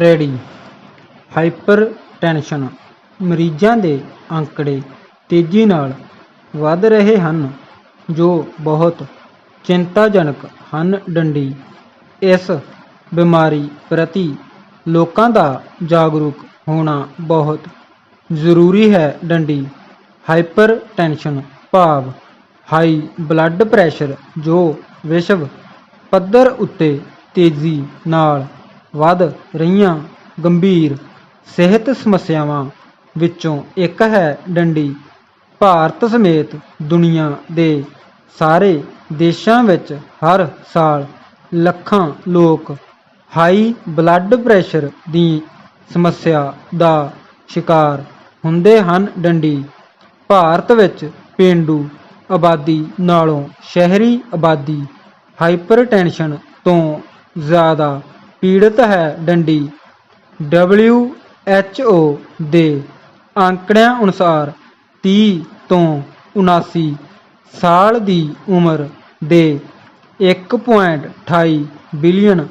Ready. Hyper hypertension. ਮਰੀਜ਼ਾਂ ਦੇ ਅੰਕੜੇ ਤੇਜ਼ੀ ਨਾਲ ਵੱਧ ਰਹੇ ਹਨ, ਜੋ ਬਹੁਤ ਚਿੰਤਾਜਨਕ ਹਨ ਡੰਡੀ। ਇਸ ਬਿਮਾਰੀ ਪ੍ਰਤੀ ਲੋਕਾਂ ਦਾ ਜਾਗਰੂਕ ਹੋਣਾ ਬਹੁਤ ਜ਼ਰੂਰੀ ਹੈ ਡੰਡੀ। ਹਾਈਪਰ ਟੈਨਸ਼ਨ ਭਾਵ ਹਾਈ ਬਲੱਡ ਪ੍ਰੈਸ਼ਰ, ਜੋ ਵਿਸ਼ਵ ਪੱਧਰ ਉੱਤੇ ਤੇਜ਼ੀ ਨਾਲ ਵੱਧ ਰਹੀਆਂ ਗੰਭੀਰ ਸਿਹਤ ਸਮੱਸਿਆਵਾਂ ਵਿੱਚੋਂ ਇੱਕ ਹੈ ਡੰਡੀ। ਭਾਰਤ ਸਮੇਤ ਦੁਨੀਆ ਦੇ ਸਾਰੇ ਦੇਸ਼ਾਂ ਵਿੱਚ ਹਰ ਸਾਲ ਲੱਖਾਂ ਲੋਕ ਹਾਈ ਬਲੱਡ ਪ੍ਰੈਸ਼ਰ ਦੀ ਸਮੱਸਿਆ ਦਾ ਸ਼ਿਕਾਰ ਹੁੰਦੇ ਹਨ ਡੰਡੀ। ਭਾਰਤ ਵਿੱਚ ਪੇਂਡੂ ਆਬਾਦੀ ਨਾਲੋਂ ਸ਼ਹਿਰੀ ਆਬਾਦੀ ਹਾਈਪਰਟੈਨਸ਼ਨ ਤੋਂ ਜ਼ਿਆਦਾ ਪੀੜਤ ਹੈ ਡੰਡੀ। WHO ਦੇ ਅੰਕੜਿਆਂ ਅਨੁਸਾਰ 30 ਤੋਂ 79 ਸਾਲ ਦੀ ਉਮਰ ਦੇ 1.28 ਬਿਲੀਅਨ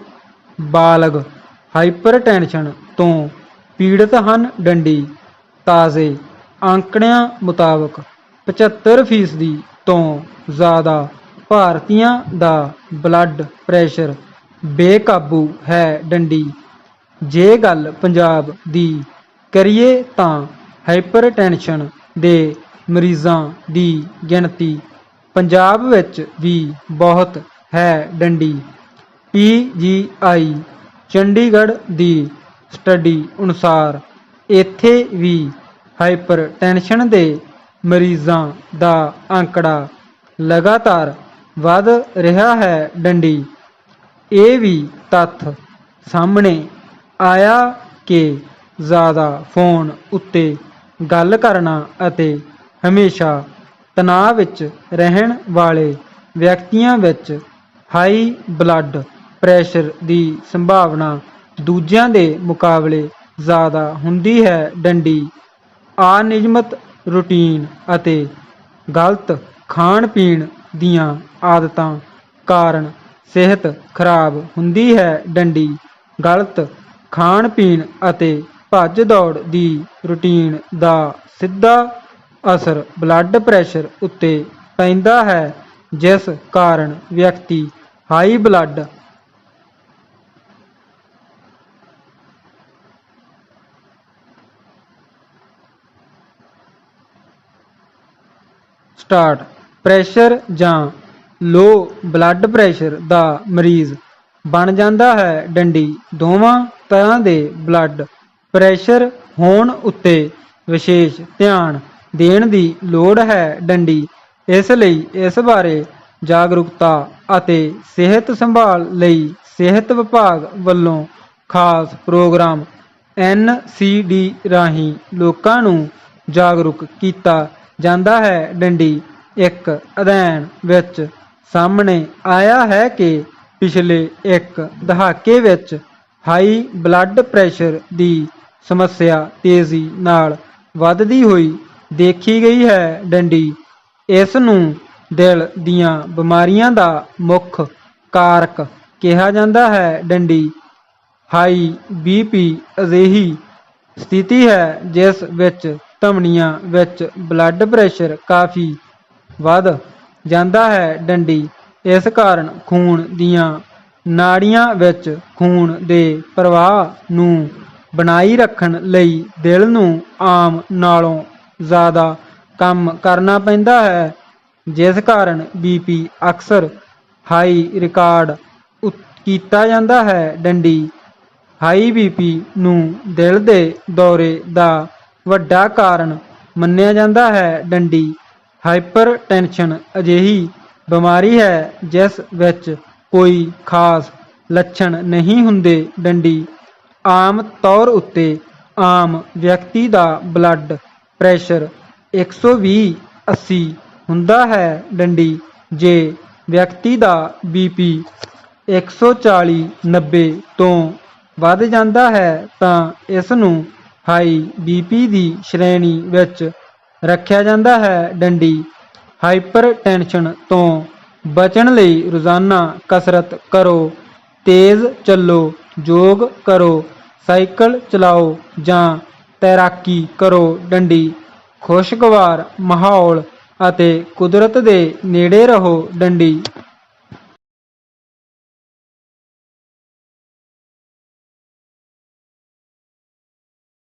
ਬਾਲਗ ਹਾਈਪਰਟੈਂਸ਼ਨ ਤੋਂ ਪੀੜਤ ਹਨ ਡੰਡੀ। ਤਾਜ਼ੇ ਅੰਕੜਿਆਂ ਮੁਤਾਬਕ 75% ਤੋਂ ਜ਼ਿਆਦਾ ਭਾਰਤੀਆਂ ਦਾ ਬਲੱਡ ਪ੍ਰੈਸ਼ਰ ਬੇਕਾਬੂ ਹੈ ਡੰਡੀ। ਜੇ ਗੱਲ ਪੰਜਾਬ ਦੀ ਕਰੀਏ ਤਾਂ ਹਾਈਪਰਟੈਨਸ਼ਨ ਦੇ ਮਰੀਜ਼ਾਂ ਦੀ ਗਿਣਤੀ ਪੰਜਾਬ ਵਿੱਚ ਵੀ ਬਹੁਤ ਹੈ ਡੰਡੀ। ਪੀਜੀਆਈ ਚੰਡੀਗੜ੍ਹ ਦੀ ਸਟੱਡੀ ਅਨੁਸਾਰ ਇੱਥੇ ਵੀ ਹਾਈਪਰਟੈਨਸ਼ਨ ਦੇ ਮਰੀਜ਼ਾਂ ਦਾ ਅੰਕੜਾ ਲਗਾਤਾਰ ਵੱਧ ਰਿਹਾ ਹੈ ਡੰਡੀ। ਇਹ ਵੀ ਤੱਥ ਸਾਹਮਣੇ ਆਇਆ ਕਿ ਜ਼ਿਆਦਾ ਫੋਨ ਉੱਤੇ ਗੱਲ ਕਰਨਾ ਅਤੇ ਹਮੇਸ਼ਾ ਤਣਾਅ ਵਿੱਚ ਰਹਿਣ ਵਾਲੇ ਵਿਅਕਤੀਆਂ ਵਿੱਚ ਹਾਈ ਬਲੱਡ ਪ੍ਰੈਸ਼ਰ ਦੀ ਸੰਭਾਵਨਾ ਦੂਜਿਆਂ ਦੇ ਮੁਕਾਬਲੇ ਜ਼ਿਆਦਾ ਹੁੰਦੀ ਹੈ। ਡੰਡੀ, ਅਨਿਯਮਿਤ ਰੁਟੀਨ ਅਤੇ ਗਲਤ ਖਾਣ ਪੀਣ ਦੀਆਂ ਆਦਤਾਂ ਕਾਰਨ ਸਿਹਤ ਖਰਾਬ ਹੁੰਦੀ ਹੈ, ਡੰਡੀ, ਗਲਤ ਖਾਣ ਪੀਣ ਅਤੇ ਭੱਜ ਦੌੜ ਦੀ ਰੁਟੀਨ ਦਾ ਸਿੱਧਾ ਅਸਰ ਬਲੱਡ ਪ੍ਰੈਸ਼ਰ ਉੱਤੇ ਪੈਂਦਾ ਹੈ, ਜਿਸ ਕਾਰਨ ਵਿਅਕਤੀ ਹਾਈ ਬਲੱਡ ਸਟਾਰਟ ਪ੍ਰੈਸ਼ਰ ਜਾਂ ਲੋ ਬਲੱਡ ਪ੍ਰੈਸ਼ਰ ਦਾ ਮਰੀਜ਼ ਬਣ ਜਾਂਦਾ ਹੈ ਡੰਡੀ। ਦੋਵਾਂ ਤਰ੍ਹਾਂ ਦੇ ਬਲੱਡ ਪ੍ਰੈਸ਼ਰ ਹੋਣ ਉੱਤੇ ਵਿਸ਼ੇਸ਼ ਧਿਆਨ ਦੇਣ ਦੀ ਲੋੜ ਹੈ ਡੰਡੀ। ਇਸ ਲਈ ਇਸ ਬਾਰੇ ਜਾਗਰੂਕਤਾ ਅਤੇ ਸਿਹਤ ਸੰਭਾਲ ਲਈ ਸਿਹਤ ਵਿਭਾਗ ਵੱਲੋਂ ਖਾਸ ਪ੍ਰੋਗਰਾਮ NCD ਰਾਹੀਂ ਲੋਕਾਂ ਨੂੰ ਜਾਗਰੂਕ ਕੀਤਾ ਜਾਂਦਾ ਹੈ। ਡੰਡੀ ਇੱਕ ਅਧਿਐਨ ਵਿੱਚ ਸਾਹਮਣੇ ਆਇਆ ਹੈ ਕਿ ਪਿਛਲੇ ਇੱਕ ਦਹਾਕੇ ਵਿੱਚ ਹਾਈ ਬਲੱਡ ਪ੍ਰੈਸ਼ਰ ਦੀ ਸਮੱਸਿਆ ਤੇਜ਼ੀ ਨਾਲ ਵੱਧਦੀ ਹੋਈ ਦੇਖੀ ਗਈ ਹੈ ਡੰਡੀ। ਇਸ ਨੂੰ ਦਿਲ ਦੀਆਂ ਬਿਮਾਰੀਆਂ ਦਾ ਮੁੱਖ ਕਾਰਕ ਕਿਹਾ ਜਾਂਦਾ ਹੈ ਡੰਡੀ। ਹਾਈ ਬੀਪੀ ਅਜਿਹੀ ਸਥਿਤੀ ਹੈ ਜਿਸ ਵਿੱਚ ਧਮਨੀਆਂ ਵਿੱਚ ਬਲੱਡ ਪ੍ਰੈਸ਼ਰ ਕਾਫੀ ਵੱਧ ਜਾਂਦਾ ਹੈ ਡੰਡੀ। ਇਸ ਕਾਰਨ ਖੂਨ ਦੀਆਂ ਨਾੜੀਆਂ ਵਿੱਚ ਖੂਨ ਦੇ ਪ੍ਰਵਾਹ ਨੂੰ ਬਣਾਈ ਰੱਖਣ ਲਈ ਦਿਲ ਨੂੰ ਆਮ ਨਾਲੋਂ ਜ਼ਿਆਦਾ ਕੰਮ ਕਰਨਾ ਪੈਂਦਾ ਹੈ, ਜਿਸ ਕਾਰਨ ਬੀਪੀ ਅਕਸਰ ਹਾਈ ਰਿਕਾਰਡ ਕੀਤਾ ਜਾਂਦਾ ਹੈ ਡੰਡੀ। ਹਾਈ ਬੀਪੀ ਨੂੰ ਦਿਲ ਦੇ ਦੌਰੇ ਦਾ ਵੱਡਾ ਕਾਰਨ ਮੰਨਿਆ ਜਾਂਦਾ ਹੈ ਡੰਡੀ। ਹਾਈਪਰਟੈਨਸ਼ਨ ਅਜਿਹੀ ਬਿਮਾਰੀ ਹੈ ਜਿਸ ਵਿੱਚ ਕੋਈ ਖਾਸ ਲੱਛਣ ਨਹੀਂ ਹੁੰਦੇ। ਡੰਡੀ ਆਮ ਤੌਰ ਉੱਤੇ ਆਮ ਵਿਅਕਤੀ ਦਾ ਬਲੱਡ ਪ੍ਰੈਸ਼ਰ 120 80 ਹੁੰਦਾ ਹੈ। ਡੰਡੀ ਜੇ ਵਿਅਕਤੀ ਦਾ ਬੀਪੀ 140 90 ਤੋਂ ਵੱਧ ਜਾਂਦਾ ਹੈ ਤਾਂ ਇਸ ਨੂੰ ਹਾਈ ਬੀਪੀ ਦੀ ਸ਼੍ਰੇਣੀ ਵਿੱਚ ਰੱਖਿਆ ਜਾਂਦਾ ਹੈ ਡੰਡੀ। ਹਾਈਪਰਟੈਨਸ਼ਨ ਤੋਂ ਬਚਣ ਲਈ ਰੋਜ਼ਾਨਾ ਕਸਰਤ ਕਰੋ। ਤੇਜ਼ ਚੱਲੋ, ਯੋਗ ਕਰੋ, ਸਾਈਕਲ ਚਲਾਓ ਜਾਂ ਤੈਰਾਕੀ ਕਰੋ ਡੰਡੀ। ਖੁਸ਼ਗਵਾਰ ਮਾਹੌਲ ਅਤੇ ਕੁਦਰਤ ਦੇ ਨੇੜੇ ਰਹੋ ਡੰਡੀ।